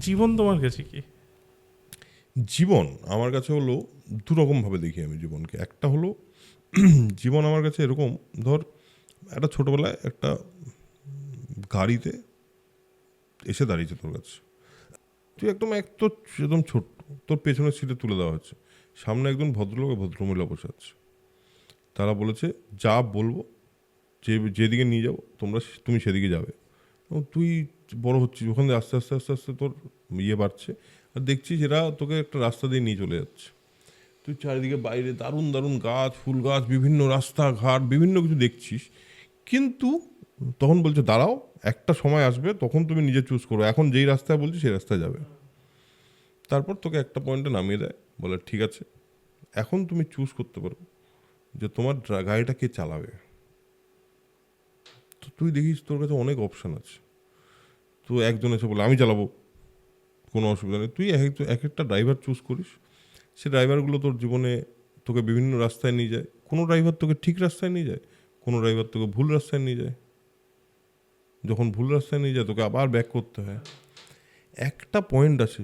জীবন তোমার কাছে কি? জীবন আমার কাছে হলো দু রকমভাবে দেখি আমি জীবনকে। একটা হলো জীবন আমার কাছে এরকম, ধর একটা ছোটোবেলায় একটা গাড়িতে এসে দাঁড়িয়েছে তোর কাছে। তুই একদম এক তো একদম ছোট্ট তোর পেছনের সিটে তুলে দেওয়া হচ্ছে। সামনে একজন ভদ্রলোক ভদ্রমহিলা বসে আছে। তারা বলেছে, যা বলব, যে, যেদিকে নিয়ে যাব, তোমরা তুমি সেদিকে যাবে। তুই বড় হচ্ছিস, ওখানে আস্তে আস্তে আস্তে আস্তে তোর ইয়ে বাড়ছে। আর দেখছিস এরা তোকে একটা রাস্তা দিয়ে নিয়ে চলে যাচ্ছে। তুই চারিদিকে বাইরে দারুণ দারুণ গাছ, ফুল গাছ, বিভিন্ন রাস্তাঘাট, বিভিন্ন কিছু দেখছিস। কিন্তু তখন বলছে, দাঁড়াও, একটা সময় আসবে, তখন তুমি নিজে চুজ করো। এখন যেই রাস্তায় বলছি সেই রাস্তায় যাবে। তারপর তোকে একটা পয়েন্টে নামিয়ে দেয়। বলে, ঠিক আছে, এখন তুমি চুজ করতে পারো যে তোমার গাড়িটা কে চালাবে। তো তুই দেখিস তোর কাছে অনেক অপশান আছে। তো একজন এসে বলে আমি চালাবো। কোনো অসুবিধা নেই। তুই এক এক- এক একটা ড্রাইভার চুজ করিস। সে ড্রাইভারগুলো তোর জীবনে তোকে বিভিন্ন রাস্তায় নিয়ে যায়। কোনো ড্রাইভার তোকে ঠিক রাস্তায় নিয়ে যায় কোনো ড্রাইভার তোকে ভুল রাস্তায় নিয়ে যায়। যখন ভুল রাস্তায় নিয়ে যায় তোকে আবার ব্যাক করতে হয়। একটা পয়েন্ট আছে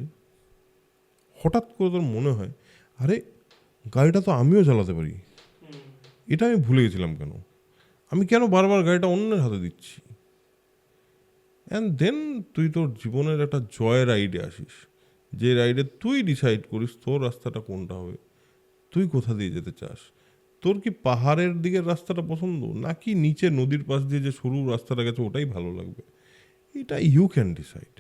হঠাৎ করে তোর মনে হয় আরে গাড়িটা তো আমিও চালাতে পারি। এটা আমি ভুলে গেছিলাম কেন? আমি কেন বারবার গাড়িটা অন্যের হাতে দিচ্ছি? অ্যান্ড দেন তুই তোর জীবনের একটা জয় রাইডে আসিস। যে রাইডে তুই ডিসাইড করিস তোর রাস্তাটা কোনটা হবে। তুই কোথা দিয়ে যেতে চাস? তোর কি পাহাড়ের দিকের রাস্তাটা পছন্দ? নাকি নিচে নদীর পাশ দিয়ে যে সরু রাস্তাটা গেছে ওটাই ভালো লাগবে? এটা ইউ ক্যান ডিসাইড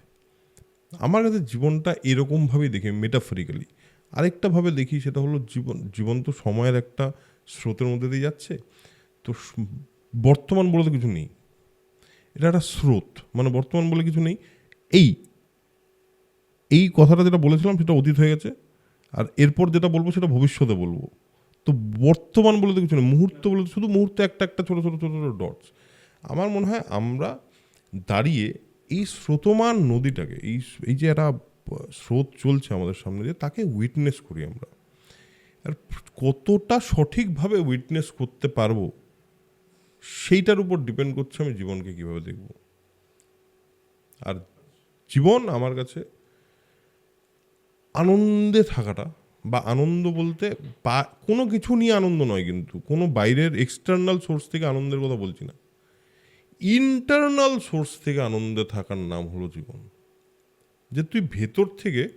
আমার কাছে জীবনটা এরকমভাবেই দেখি মেটাফরিক্যালি আরেকটাভাবে দেখি, সেটা হলো জীবন জীবন তো সময়ের একটা স্রোতের মধ্যে দিয়ে যাচ্ছে। তো বর্তমান বলে তো কিছু নেই। এটা একটা স্রোত। মানে বর্তমান বলে কিছু নেই। এই এই কথাটা যেটা বলেছিলাম সেটা অতীত হয়ে গেছে। আর এরপর যেটা বলব সেটা ভবিষ্যতে বলব। তো বর্তমান বলে তো কিছু নেই। মুহূর্ত বলে শুধু মুহূর্তে একটা একটা ছোটো ছোটো ছোটো ছোটো ডটস আমার মনে হয় আমরা দাঁড়িয়ে এই স্রোতমান নদীটাকে, এই এই যে একটা স্রোত চলছে আমাদের সামনে দিয়ে, তাকে উইটনেস করি আমরা। আর কতটা সঠিকভাবে উইটনেস করতে পারব সেইটার উপর ডিপেন্ড করছে আমি জীবনকে কীভাবে দেখব। আর জীবন আমার কাছে আনন্দে থাকাটা বা আনন্দ বলতে বা কোনো কিছু নিয়ে আনন্দ নয় কিন্তু, কোনো বাইরের এক্সটার্নাল সোর্স থেকে আনন্দের কথা বলছি না। ইন্টারনাল সোর্স থেকে আনন্দে থাকার নাম হলো জীবন। যে তুই ভেতর থেকে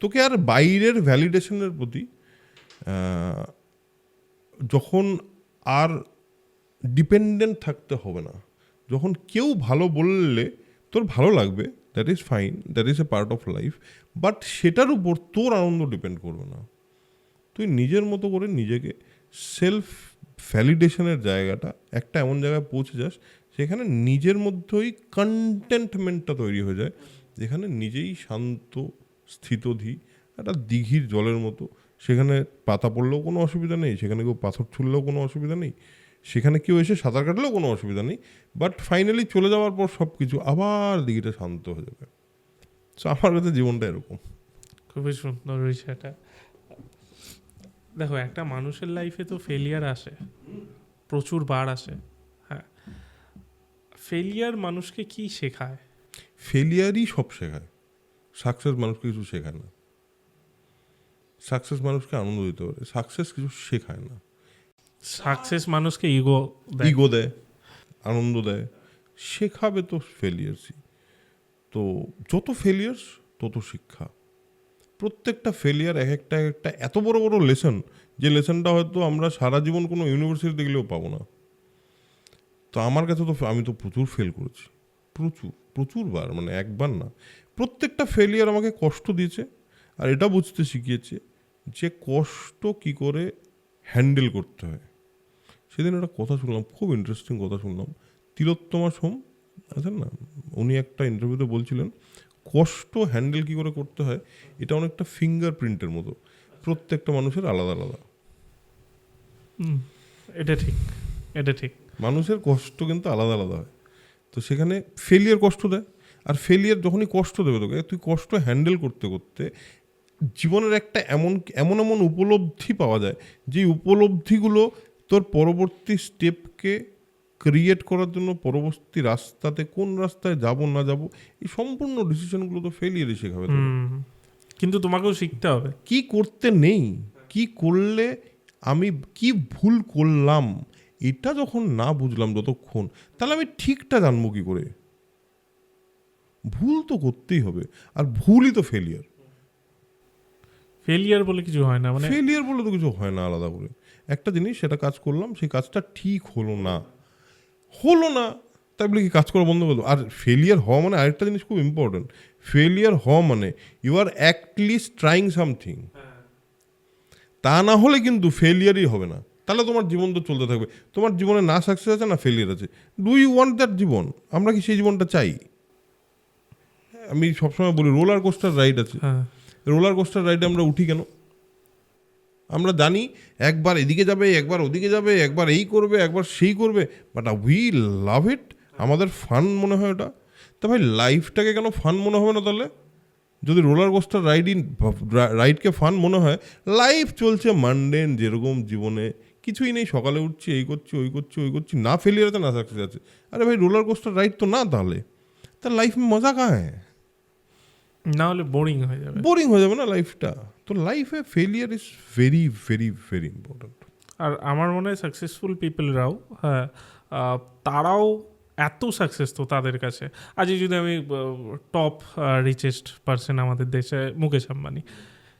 তোকে আর বাইরের ভ্যালিডেশনের প্রতি যখন আর ডিপেন্ডেন্ট থাকতে হবে না। যখন কেউ ভালো বললে তোর ভালো লাগবে that is fine that is a part of life but সেটার উপর তোর আনন্দ ডিপেন্ড করবে না। তুই নিজের মতো করে নিজেকে সেলফ ভ্যালিডেশনের জায়গাটা একটা এমন জায়গায় পৌঁছে যাস সেখানে নিজের মধ্যেই কন্টেন্টমেন্টটা তৈরি হয়ে যায়, যেখানে নিজেই শান্ত, স্থিতধি, একটা দিঘির জলের মতো, সেখানে পাতা পড়লেও কোনো অসুবিধা নেই, সেখানে কেউ পাথর ছুললেও কোনো অসুবিধা নেই। সেখানে কেউ এসে সাঁতার কাটলেও কোনো অসুবিধা নেই। বাট ফাইনালি চলে যাওয়ার পর সব কিছু আবার দিঘিটা শান্ত হয়ে যাবে। সো আমার কাছে জীবনটা এরকম। খুবই সুন্দর বিষয়টা। দেখো একটা মানুষের লাইফে তো ফেলিয়ার আসে। প্রচুর বার আসে। হ্যাঁ। ফেলিয়ার মানুষকে কি শেখায়? ফেলিয়ারই সব শেখায়। সাকসেস মানুষকে কিছু শেখায় না। সাকসেস মানুষকে আনন্দ দিতে পারে। সাকসেস কিছু শেখায় না। সাকসেস মানুষকে ইগো ইগো দেয়, আনন্দ দেয়। শেখাবে তো ফেলিয়ার্সই তো যত ফেলিয়ার্স তত শিক্ষা। প্রত্যেকটা ফেলিয়ার এক একটা এক একটা এত বড় বড় লেসন যে লেসনটা হয়তো আমরা সারা জীবন কোনো ইউনিভার্সিটিতে গেলেও পাবো না। তো আমার কাছে তো, আমি তো প্রচুর ফেল করেছি। প্রচুর, প্রচুরবার মানে একবার না। প্রত্যেকটা ফেলিয়ার আমাকে কষ্ট দিয়েছে, আর এটা বুঝতে শিখিয়েছে যে কষ্ট কি করে হ্যান্ডেল করতে হয়। সেদিন একটা কথা শুনলাম খুব ইন্টারেস্টিং কথা শুনলাম। তিলোত্তমা সোম আছেন না? উনি একটা ইন্টারভিউতে বলছিলেন কষ্ট হ্যান্ডেল কি করে করতে হয় এটা অনেকটা ফিঙ্গার প্রিন্টের মতো। প্রত্যেকটা মানুষের আলাদা আলাদা। এটা ঠিক এটা ঠিক। মানুষের কষ্ট কিন্তু আলাদা আলাদা হয়। তো সেখানে ফেলিয়ার কষ্ট দেয় আর ফেলিয়ার যখনই কষ্ট দেবে তোকে তুই কষ্ট হ্যান্ডেল করতে করতে জীবনের একটা এমন এমন এমন উপলব্ধি পাওয়া যায় যে উপলব্ধিগুলো তোর পরবর্তী স্টেপকে ক্রিয়েট করার জন্য পরবর্তী রাস্তাতে কোন রাস্তায় যাব না যাব এই সম্পূর্ণ ডিসিশনগুলো তো ফেলিয়ারই শেখাবে। কিন্তু তোমাকেও শিখতে হবে। কি করতে নেই কি করলে আমি কি ভুল করলাম এটা যখন না বুঝলাম যতক্ষণ তাহলে আমি ঠিকটা জানব কি করে? ভুল তো করতেই হবে আর ভুলই তো ফেলিয়ার ফেলিয়ার বলে কিছু হয় না মানে ফেলিয়ার বলে তো কিছু হয় না আলাদা করে। একটা জিনিস সেটা কাজ করলাম সেই কাজটা ঠিক হলো না। হলো না তাই বলে কি কাজ করা বন্ধ করল? আর ফেলিয়ার হওয়া মানে আরেকটা জিনিস খুব ইম্পর্টেন্ট ফেলিয়ার হওয়া মানে you are at least trying something তা না হলে কিন্তু ফেলিয়ারই হবে না। তাহলে তোমার জীবন তো চলতে থাকবে। তোমার জীবনে না সাকসেস আছে না ফেলিয়ার আছে। ডু ইউ ওয়ান্ট দ্যাট জীবন? আমরা কি সেই জীবনটা চাই? আমি সবসময় বলি রোলার কোস্টার রাইড আছে। রোলার কোস্টার রাইডে আমরা উঠি কেন? আমরা জানি একবার এদিকে যাবে, একবার ওদিকে যাবে, একবার এই করবে, একবার সেই করবে বাট উই লাভ ইট আমাদের ফান মনে হয় ওটা। তা ভাই লাইফটাকে কেন ফান মনে হবে না তাহলে? যদি রোলার কোস্টার রাইডিং রাইডকে ফান মনে হয় লাইফ চলছে মানডেন যেরকম জীবনে কিছুই নেই, সকালে উঠছি, এই করছি, ওই করছি ওই করছি, না ফেলিয়ার আছে না সাকসেস আছে। আরে ভাই রোলার কোস্টার রাইড তো না তাহলে? তার লাইফ মজা কাহা হ্যাঁ না হলে বোরিং হয়ে যাবে। বোরিং হয়ে যাবে না লাইফটা তো লাইফে failure is very very very important আর আমার মনে হয় সাকসেসফুল পিপলরাও হ্যাঁ তারাও এত সাকসেস তো তাদের কাছে। আজ যদি আমি টপ রিচেস্ট পার্সন আমাদের দেশে মুকেশ আম্বানি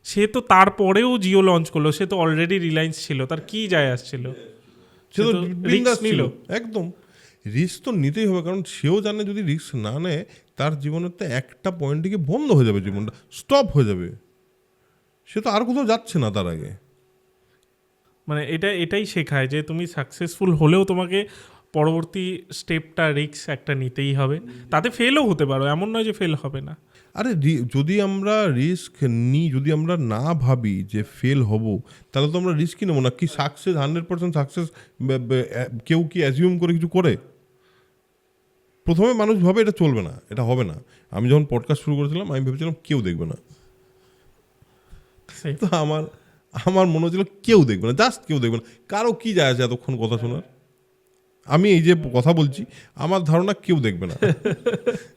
সে তো তারপরেও জিও লঞ্চ করল সে তো অলরেডি রিলায়েন্স ছিল তার কি যায় আসছিল? সে তো নিল। একদম। রিস্ক তো নিতেই হবে কারণ সেও জানে যদি রিস্ক না নেয় তার জীবনের তো একটা পয়েন্টে গিয়ে বন্ধ হয়ে যাবে জীবনটা স্টপ হয়ে যাবে। সে তো আর কোথাও যাচ্ছে না তার আগে। মানে এটা এটাই শেখায় যে তুমি সাকসেসফুল হলেও তোমাকে পরবর্তী স্টেপটা রিক্স একটা নিতেই হবে। তাতে ফেলও হতে পারো এমন নয় যে ফেল হবে না। আরে যদি আমরা রিস্ক নিই যদি আমরা না ভাবি যে ফেল হব তাহলে তো আমরা রিস্কই নেব না। কি সাকসেস হান্ড্রেড পার্সেন্ট সাকসেস কেউ কি অ্যাজিউম করে কিছু করে? প্রথমে মানুষ ভাবে এটা চলবে না এটা হবে না। আমি যখন পডকাস্ট শুরু করেছিলাম আমি ভেবেছিলাম কেউ দেখবে না। সেই। তো আমার আমার মনে হচ্ছিল কেউ দেখবে না জাস্ট কেউ দেখবে না। কারও কি যায় আছে এতক্ষণ কথা শোনার? আমি এই যে কথা বলছি আমার ধারণা কেউ দেখবে না।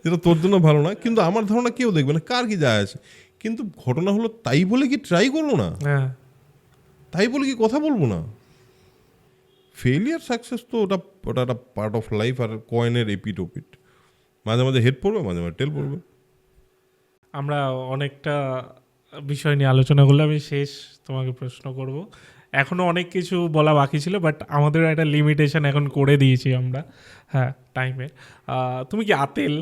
যেটা তোর জন্য ভালো না কিন্তু আমার ধারণা কেউ দেখবে না কার কি যায় আছে? কিন্তু ঘটনা হলো তাই বলে কি ট্রাই করব না? হ্যাঁ। তাই বলে কি কথা বলব না? ফেলিয়ার সাকসেস তো ওটা ওটা একটা পার্ট অফ লাইফ আর কয়েনের এপিট ওপিট মাঝে মাঝে হেড পড়বে মাঝে মাঝে টেল পড়বে। আমরা অনেকটা বিষয় নিয়ে আলোচনা করলে আমি শেষ তোমাকে প্রশ্ন করব। এখনও অনেক কিছু বলা বাকি ছিল বাট আমাদের একটা লিমিটেশন এখন করে দিয়েছি আমরা হ্যাঁ টাইমের তুমি কি আতেল?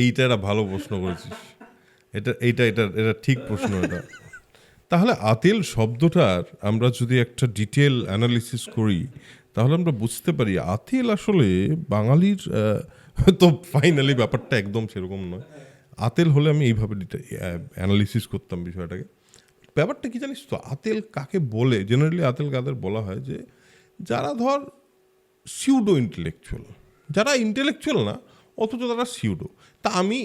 এইটা একটা ভালো প্রশ্ন করেছিস। এটা এইটা এটা এটা ঠিক প্রশ্ন এটা। তাহলে আতেল শব্দটার আমরা যদি একটা ডিটেল অ্যানালিসিস করি, তাহলে আমরা বুঝতে পারি আতেল আসলে বাঙালির তো ফাইনালি ব্যাপারটা একদম সেরকম নয়। আতেল হলে আমি এইভাবে অ্যানালিসিস করতাম বিষয়টাকে। ব্যাপারটা কি জানিস তো, আতেল কাকে বলে? জেনারেলি আতেল কাদের বলা হয় যে, যারা ধর সিউডো ইন্টেলেকচুয়াল যারা ইন্টেলেকচুয়াল না, অথচ তারা সিউডো তা আমি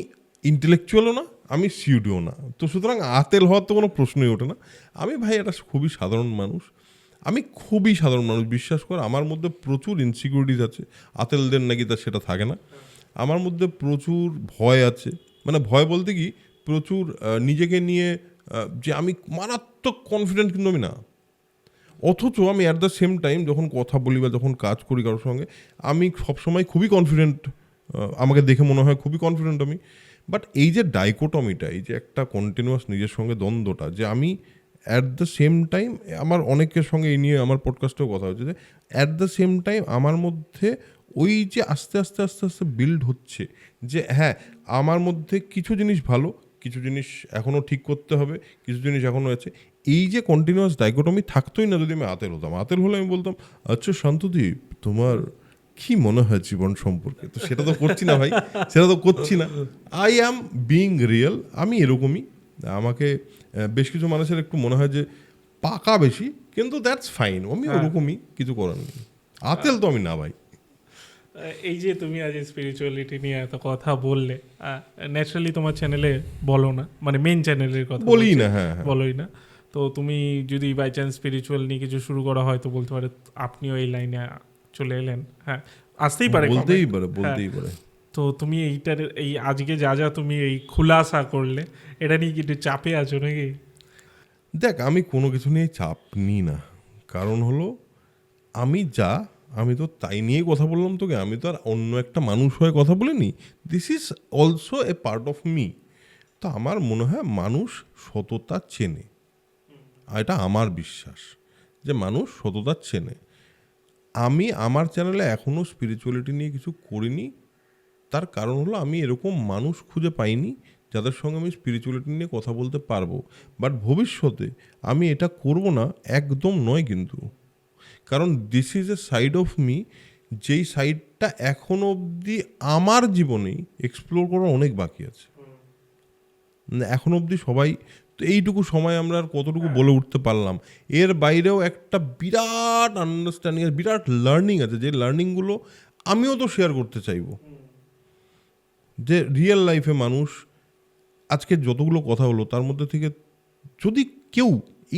ইন্টেলেকচুয়ালও না আমি সিউডিও না। তো সুতরাং আতেল হওয়ার তো কোনো প্রশ্নই ওঠে না। আমি ভাই একটা খুবই সাধারণ মানুষ। আমি খুবই সাধারণ মানুষ। বিশ্বাস কর, আমার মধ্যে প্রচুর ইনসিকিউরিটিস আছে। আতেলদের নাকি তা সেটা থাকে না। আমার মধ্যে প্রচুর ভয় আছে। মানে ভয় বলতে কি, প্রচুর নিজেকে নিয়ে যে আমি মারাত্মক কনফিডেন্ট কিন্তু আমি না। অথচ আমি অ্যাট দ্য সেম টাইম যখন কথা বলি বা যখন কাজ করি কারোর সঙ্গে, আমি সবসময় খুবই কনফিডেন্ট আমাকে দেখে মনে হয় খুবই কনফিডেন্ট আমি। বাট এই যে ডাইকোটমিটা এই যে একটা কন্টিনিউয়াস নিজের সঙ্গে দ্বন্দ্বটা, যে আমি অ্যাট দ্য সেম টাইম আমার অনেকের সঙ্গে এই নিয়ে আমার পডকাস্টেও কথা হচ্ছে যে অ্যাট দ্য সেম টাইম আমার মধ্যে ওই যে আস্তে আস্তে আস্তে আস্তে বিল্ড হচ্ছে যে হ্যাঁ আমার মধ্যে কিছু জিনিস ভালো, কিছু জিনিস এখনও ঠিক করতে হবে, কিছু জিনিস এখনও আছে। এই যে কন্টিনিউয়াস ডাইকোটমি থাকতোই না যদি আমি আতেল হতাম। আতেল হলে আমি বলতাম আচ্ছা শান্তদীপ, তোমার কি মনে হয় জীবন সম্পর্কে? তো সেটা তো করছি না ভাই সেটা তো করছি না। আই অ্যাম বিং রিয়েল আমি এরকমই। আমাকে বেশ কিছু মানুষের একটু মনে হয় যে পাকা বেশি কিন্তু দ্যাটস ফাইন আমি হ্যাঁ। ওরকমই কিছু করার নেই। আতেল তো আমি না ভাই। এই যে তুমি আজ স্পিরিচুয়ালিটি নিয়ে এত কথা বললে ন্যাচারালি তোমার চ্যানেলে বলো না মানে মেন চ্যানেলের কথা বলি না হ্যাঁ হ্যাঁ। বলোই না। তো তুমি যদি বাই চান্স স্পিরিচুয়াল নিয়ে কিছু শুরু করা হয় তো বলতে পারে আপনিও এই লাইনে চলে এলেন। হ্যাঁ আসতেই পারে বলতেই পারে বলতেই পারে। তো তুমি এইটার এই আজকে যা যা তুমি এই খুলাসা করলে এটা নিয়ে কি একটু চাপে আছো নাকি? দেখ আমি কোনো কিছু নিয়ে চাপ নিই না। কারণ হলো আমি যা আমি তো তাই নিয়ে কথা বললাম তোকে। আমি তো আর অন্য একটা মানুষ হয়ে কথা বলিনি। This is also a part of me তো আমার মনে হয় মানুষ সততা চেনে। আর এটা আমার বিশ্বাস যে মানুষ সততা চেনে। আমি আমার চ্যানেলে এখনও স্পিরিচুয়ালিটি নিয়ে কিছু করিনি। তার কারণ হলো আমি এরকম মানুষ খুঁজে পাইনি, যাদের সঙ্গে আমি স্পিরিচুয়ালিটি নিয়ে কথা বলতে পারব। বাট ভবিষ্যতে আমি এটা করব না, একদম নয় কিন্তু। কারণ this is a side of me যেই সাইডটা এখনও অবধি আমার জীবনেই এক্সপ্লোর করার অনেক বাকি আছে। মানে এখন অবধি সবাই তো এইটুকু সময় আমরা আর কতটুকু বলে উঠতে পারলাম। এর বাইরেও একটা বিরাট আন্ডারস্ট্যান্ডিং বিরাট লার্নিং আছে, যে লার্নিংগুলো আমিও তো শেয়ার করতে চাইব। যে রিয়েল লাইফে মানুষ আজকে যতগুলো কথা হলো, তার মধ্যে থেকে যদি কেউ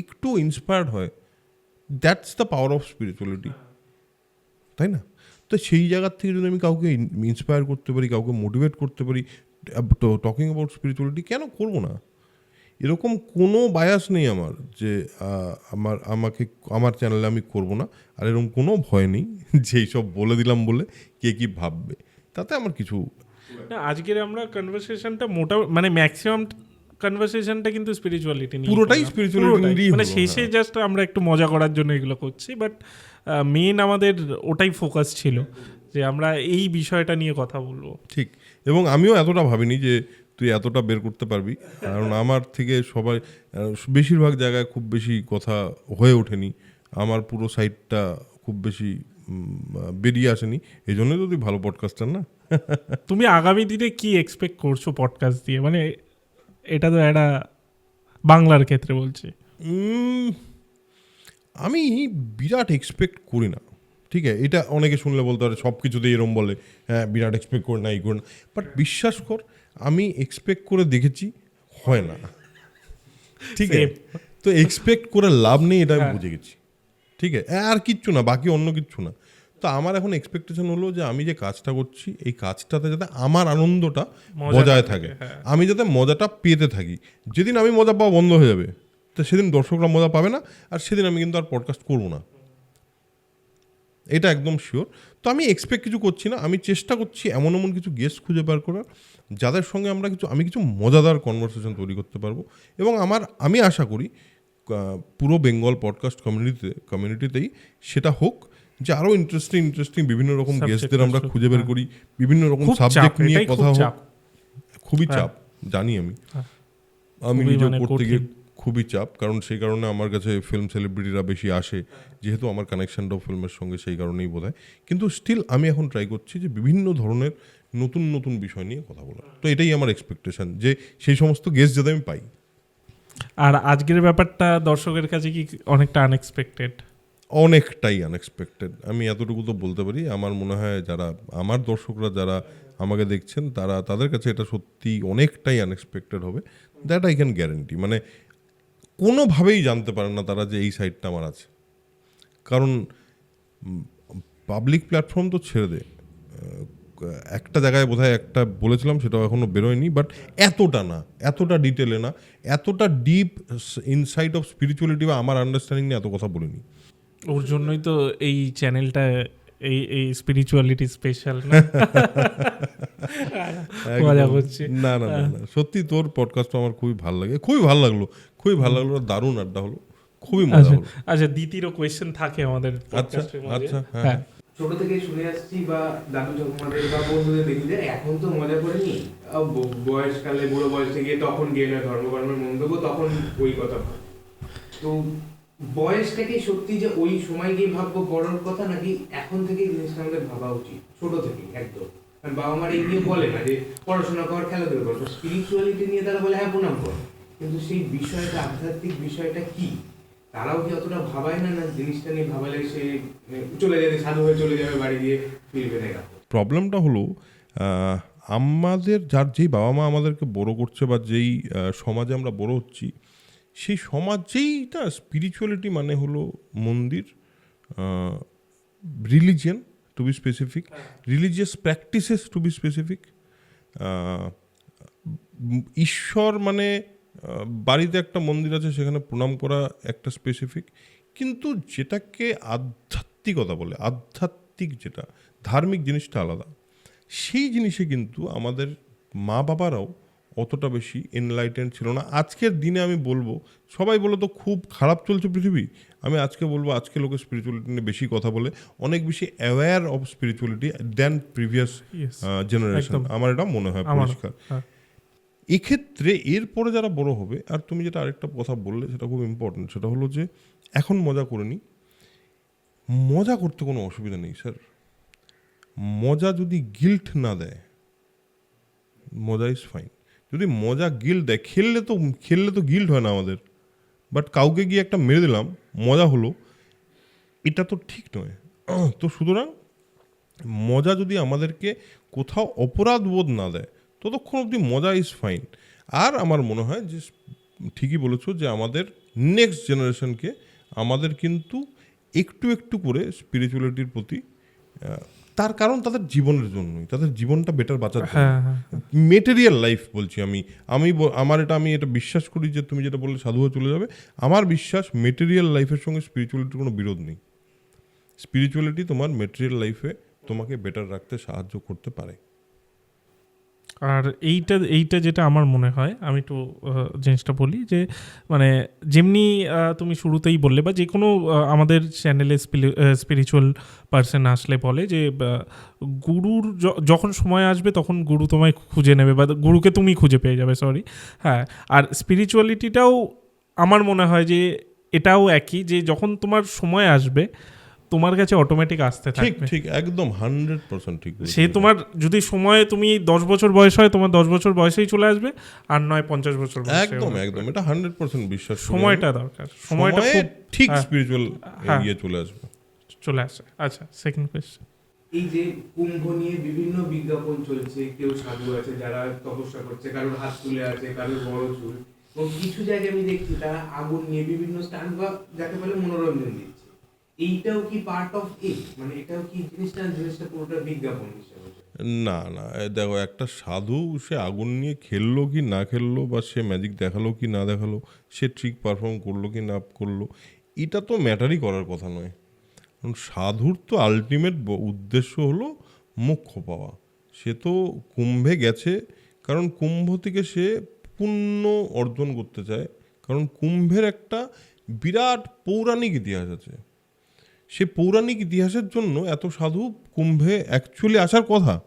একটু ইন্সপায়ার্ড হয় that's the power of spirituality তাই না? তো সেই জায়গার থেকে যদি আমি কাউকে ইন্সপায়ার করতে পারি, কাউকে মোটিভেট করতে পারি টকিং অ্যাবাউট স্পিরিচুয়ালিটি কেন করব না? এরকম কোনো বায়াস নেই আমার যে আমার আমাকে আমার চ্যানেলে আমি করব না। আর এরকম কোনো ভয় নেই যে সব বলে দিলাম বলে কে কি ভাববে। তাতে আমার কিছু না আজকের আমরা কনভারসেশনটা মোটা মানে ম্যাক্সিমাম কনভারসেশনটা কিন্তু স্পিরিচুয়ালিটি নিয়ে পুরোটাই। নিয়েই মানে শেষে জাস্ট আমরা একটু মজা করার জন্য এগুলো করছি বাট মেন আমাদের ওটাই ফোকাস ছিল যে আমরা এই বিষয়টা নিয়ে কথা বলব। ঠিক এবং আমিও এতটা ভাবিনি যে তুই এতটা বের করতে পারবি। কারণ আমার থেকে সবাই বেশিরভাগ জায়গায় খুব বেশি কথা হয়ে ওঠেনি। আমার পুরো সাইডটা খুব বেশি বেরিয়ে আসেনি। এই জন্যই তো তুই ভালো পডকাস্টার না। তুমি আগামী দিনে কি এক্সপেক্ট করছ পডকাস্ট দিয়ে? মানে এটা তো একটা বাংলার ক্ষেত্রে বলছি। আমি বিরাট এক্সপেক্ট করি না। ঠিক আছে? এটা অনেকে শুনলে বলতে পারে সব কিছুতেই এরম বলে হ্যাঁ বিরাট এক্সপেক্ট করে না এই করে না। বাট বিশ্বাস কর আমি এক্সপেক্ট করে দেখেছি হয় না। ঠিক আছে? তো এক্সপেক্ট করে লাভ নেই এটা আমি হ্যাঁ। বুঝে গেছি। ঠিক আছে? আর কিচ্ছু না বাকি অন্য কিচ্ছু না। তো আমার এখন এক্সপেকটেশন হলো যে আমি যে কাজটা করছি এই কাজটাতে যাতে আমার আনন্দটা বজায় থাকে, থাকে। হ্যাঁ। আমি যাতে মজাটা পেতে থাকি। যেদিন আমি মজা পাওয়া বন্ধ হয়ে যাবে তো সেদিন দর্শকরা মজা পাবে না আর সেদিন আমি কিন্তু আর পডকাস্ট করব না। এটা একদম শিওর তো আমি এক্সপেক্ট কিছু করছি না আমি চেষ্টা করছি এমন এমন কিছু গেস্ট খুঁজে বার করার যাদের সঙ্গে আমরা কিছু আমি কিছু মজাদার কনভারসেশন তৈরি করতে পারব এবং আমার আমি আশা করি পুরো বেঙ্গল পডকাস্ট কমিউনিটিতে কমিউনিটিতেই সেটা হোক যে আরও ইন্টারেস্টিং ইন্টারেস্টিং বিভিন্ন রকম গেস্টদের আমরা খুঁজে বের হ্যাঁ। করি বিভিন্ন রকম সাবজেক্ট নিয়ে কথা হোক খুবই হ্যাঁ। চাপ জানি আমি। আমি নিজেও মানে করতে গিয়ে। খুবই চাপ কারণ সেই কারণে আমার কাছে ফিল্ম সেলিব্রিটিরা বেশি আসে। যেহেতু আমার কানেকশনটাও ফিল্মের সঙ্গে সেই কারণেই বোধ হয় কিন্তু স্টিল আমি এখন ট্রাই করছি যে বিভিন্ন ধরনের নতুন নতুন বিষয় নিয়ে কথা বলার। তো এটাই আমার এক্সপেকটেশন যে সেই সমস্ত গেস্ট যাতে আমি পাই। আর আজকের ব্যাপারটা দর্শকের কাছে কি অনেকটা আনএক্সপেক্টেড অনেকটাই আনএক্সপেক্টেড আমি এতটুকু তো বলতে পারি আমার মনে হয় যারা আমার দর্শকরা যারা আমাকে দেখছেন তারা তাদের কাছে এটা সত্যি অনেকটাই আনএক্সপেক্টেড হবে। দ্যাট আই ক্যান গ্যারেন্টি মানে কোনোভাবেই জানতে পারে না তারা যে এই সাইডটা আমার আছে। কারণ পাবলিক প্ল্যাটফর্ম তো ছেড়ে দে। একটা জায়গায় বোধহয় একটা বলেছিলাম সেটাও এখনও বেরোয়নি বাট এতটা না এতটা ডিটেলে না এতটা ডিপ ইনসাইট অফ স্পিরিচুয়ালিটি বা আমার আন্ডারস্ট্যান্ডিং নিয়ে এত কথা বলিনি। ওর জন্যই তো এই চ্যানেলটা এই এই স্পিরিচুয়ালিটি স্পেশাল না? না না না না সত্যি তোর পডকাস্ট আমার খুবই ভালো লাগে। খুবই ভালো লাগল। খুবই ভালো লাগল দারুণ আড্ডা হলো খুবই মজা আচ্ছা হলো। আচ্ছা দ্বিতীয় কোয়েশ্চেন থাকে আমাদের আচ্ছা আচ্ছা হ্যাঁ। হ্যাঁ। ছোট থেকে শুনে আসছি বা দাদু ঠাকুমাদের বা বন্ধুদের দেখি যে এখন তো মজা করে নি? বয়সকালে বুড়ো বয়সে গিয়ে তখন গিয়ে না ধর্মকর্মের মন্তব্য তখন ওই কথা তো বয়সটাকে সত্যি যে ওই সময় গিয়ে ভাববো বড়র কথা নাকি এখন থেকেই জিনিসটা আমাদের ভাবা উচিত? ছোট থেকে একদম। কারণ বাবা মার এই নিয়ে বলে না যে পড়াশোনা কর খেলাধুলা কর স্পিরিচুয়ালিটি নিয়ে তারা বলে হ্যাঁ প্রণাম কর। কিন্তু সেই বিষয়টা আধ্যাত্মিক বিষয়টা কি? তারাও কি অতটা ভাবায় না না জিনিসটা নিয়ে ভাবালে সে চলে যাবে সাধু হয়ে চলে যাবে বাড়ি দিয়ে ফিরবে না প্রবলেমটা হলো আমাদের যার যেই বাবা মা আমাদেরকে বড় করছে বা যেই সমাজে আমরা বড় হচ্ছি সেই সমাজেই না স্পিরিচুয়ালিটি মানে হলো মন্দির religion to be specific religious practices to be specific ঈশ্বর মানে বাড়িতে একটা মন্দির আছে সেখানে প্রণাম করা একটা স্পেসিফিক কিন্তু যেটাকে আধ্যাত্মিকতা বলে আধ্যাত্মিক যেটা ধার্মিক জিনিসটা আলাদা। সেই জিনিসে কিন্তু আমাদের মা বাবারাও অতটা বেশি এনলাইটেন্ড ছিল না। আজকের দিনে আমি বলব সবাই বলে তো খুব খারাপ চলছে পৃথিবী। আমি আজকে বলব আজকে লোকে স্পিরিচুয়ালিটি নিয়ে বেশি কথা বলে অনেক বেশি aware of spirituality than previous generation আমার এটা মনে হয় পরিষ্কার। হ্যাঁ। এক্ষেত্রে এরপরে যারা বড় হবে, আর তুমি যেটা আরেকটা কথা বললে সেটা খুব ইম্পর্টেন্ট সেটা হলো যে এখন মজা করে নি। মজা করতে কোনো অসুবিধা নেই স্যার মজা যদি গিল্ট না দেয়, মজা ইজ ফাইন যদি মজা গিল্ট দেয়, খেললে তো খেললে তো গিল্ট হয় না আমাদের। বাট কাউকে গিয়ে একটা মেরে দিলাম, মজা হলো, এটা তো ঠিক নয়। তো সুতরাং মজা যদি আমাদেরকে কোথাও অপরাধ বোধ না দেয় ততক্ষণ অবধি মজা ইজ ফাইন আর আমার মনে হয় যে ঠিকই বলেছ যে আমাদের নেক্সট জেনারেশনকে আমাদের কিন্তু একটু একটু করে স্পিরিচুয়ালিটির প্রতি তার কারণ তাদের জীবনের জন্যই। তাদের জীবনটা বেটার বাঁচার হ্যাঁ হ্যাঁ মেটেরিয়াল লাইফ বলছি আমি। আমি আমার এটা আমি এটা বিশ্বাস করি যে তুমি যেটা বললে সাধু হয়ে চলে যাবে। আমার বিশ্বাস মেটেরিয়াল লাইফের সঙ্গে স্পিরিচুয়ালিটির কোনো বিরোধ নেই। স্পিরিচুয়ালিটি তোমার মেটেরিয়াল লাইফে তোমাকে বেটার রাখতে সাহায্য করতে পারে। আর এইটা এইটা যেটা আমার মনে হয়, আমি একটু জিনিসটা বলি যে মানে যেমনি তুমি শুরুতেই বললে বা যে কোনো আমাদের চ্যানেলে স্পিরিচুয়াল পার্সন আসলে বলে যে গুরুর যখন সময় আসবে তখন গুরু তোমায় খুঁজে নেবে বা গুরুকে তুমি খুঁজে পেয়ে যাবে সরি হ্যাঁ আর স্পিরিচুয়ালিটিটাও আমার মনে হয় যে এটাও একই যে যখন তোমার সময় আসবে তোমার কাছে অটোমেটিক আসতে ঠিক থাকবে। ঠিক একদম হান্ড্রেড পার্সেন্ট ঠিক সে তোমার যদি সময় তুমি দশ বছর বয়স হয় তোমার দশ বছর বয়সেই চলে আসবে আর নয় পঞ্চাশ বছর বয়সে একদম একদম এটা হান্ড্রেড পার্সেন্ট বিশ্বাস সময়টা দরকার। সময়টা খুব ঠিক। স্পিরিচুয়াল হ্যাঁ। ইয়ে চলে আসবে। চলে আসে। আচ্ছা সেকেন্ড কোয়েশ্চেন এই যে কুম্ভ নিয়ে বিভিন্ন বিজ্ঞাপন চলছে কেউ সাধু আছে যারা তপস্যা করছে কারোর হাত তুলে আছে কারোর বড় চুল। এবং কিছু জায়গায় আমি দেখছি তারা আগুন নিয়ে বিভিন্ন স্টান বা যাকে বলে মনোরঞ্জন দিচ্ছে। এইটাও কি পার্ট অফ ইট মানে এটাও কি জিনিসটা জিনিসটা পুরোটা বিজ্ঞাপন না না দেখো, একটা সাধু সে আগুন নিয়ে খেললো কি না খেললো বা সে ম্যাজিক দেখাল কি না দেখাল, সে ট্রিক পারফর্ম করল কি না করল, এটা তো ম্যাটারই করার কথা নয়। কারণ সাধুর তো আলটিমেট উদ্দেশ্য হলো মোক্ষ পাওয়া। সে তো কুম্ভে গেছে, কারণ কুম্ভ থেকে সে পুণ্য অর্জন করতে চায়। কারণ কুম্ভের একটা বিরাট পৌরাণিক ইতিহাস আছে। সে পৌরাণিক ইতিহাসের জন্য এত সাধু কুম্ভে অ্যাকচুয়ালি আসার কথা।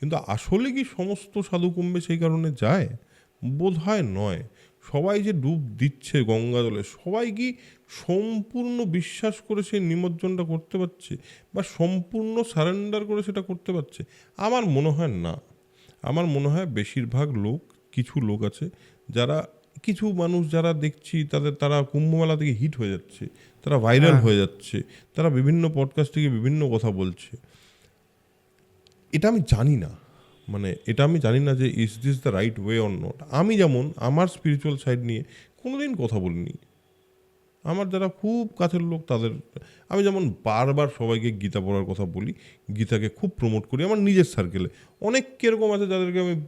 কিন্তু আসলে কি সমস্ত সাধু কুম্ভে সেই কারণে যায়? বোধ হয় নয়। সবাই যে ডুব দিচ্ছে গঙ্গা জলে সবাই কি সম্পূর্ণ বিশ্বাস করে সেই নিমজ্জনটা করতে পারছে বা সম্পূর্ণ সারেন্ডার করে সেটা করতে পারছে? আমার মনে হয় না। আমার মনে হয় বেশিরভাগ লোক, কিছু লোক আছে, যারা কিছু মানুষ যারা দেখছি তাদের তারা কুম্ভমেলা থেকে হিট হয়ে যাচ্ছে তারা ভাইরাল হ্যাঁ। হয়ে যাচ্ছে তারা বিভিন্ন পডকাস্ট থেকে বিভিন্ন কথা বলছে। এটা আমি জানি না। মানে এটা আমি জানি না যে is this the right way or not আমি যেমন আমার স্পিরিচুয়াল সাইড নিয়ে কোনোদিন কথা বলিনি। আমার যারা খুব কাছের লোক, তাদের, আমি যেমন বারবার সবাইকে গীতা পড়ার কথা বলি, গীতাকে খুব প্রমোট করি আমার নিজের সার্কেলে অনেক কীরকম আছে যাদেরকে আমি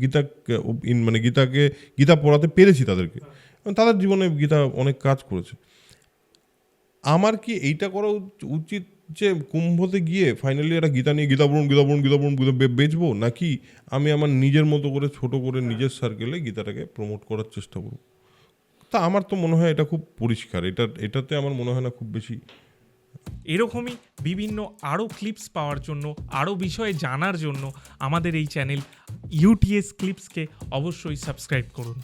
গীতা মানে গীতাকে, গীতা পড়াতে পেরেছি তাদেরকে। তাদের জীবনে গীতা অনেক কাজ করেছে। আমার কি এইটা করা উচ- উচিত যে কুম্ভতে গিয়ে ফাইনালি একটা গীতা নিয়ে গীতা পড়ুন গীতা পড়ুন গীতা পড়ুন, গীতা বেচবো? নাকি আমি আমার নিজের মতো করে, ছোট করে নিজের সার্কেলে গীতাটাকে প্রমোট করার চেষ্টা করব? তা আমার তো মনে হয় এটা খুব পরিষ্কার। এটা, এটাতে আমার মনে হয় না খুব বেশি এরকমই বিভিন্ন আরও ক্লিপস পাওয়ার জন্য আরও বিষয়ে জানার জন্য আমাদের এই চ্যানেল ইউটিএস ক্লিপসকে অবশ্যই সাবস্ক্রাইব করুন।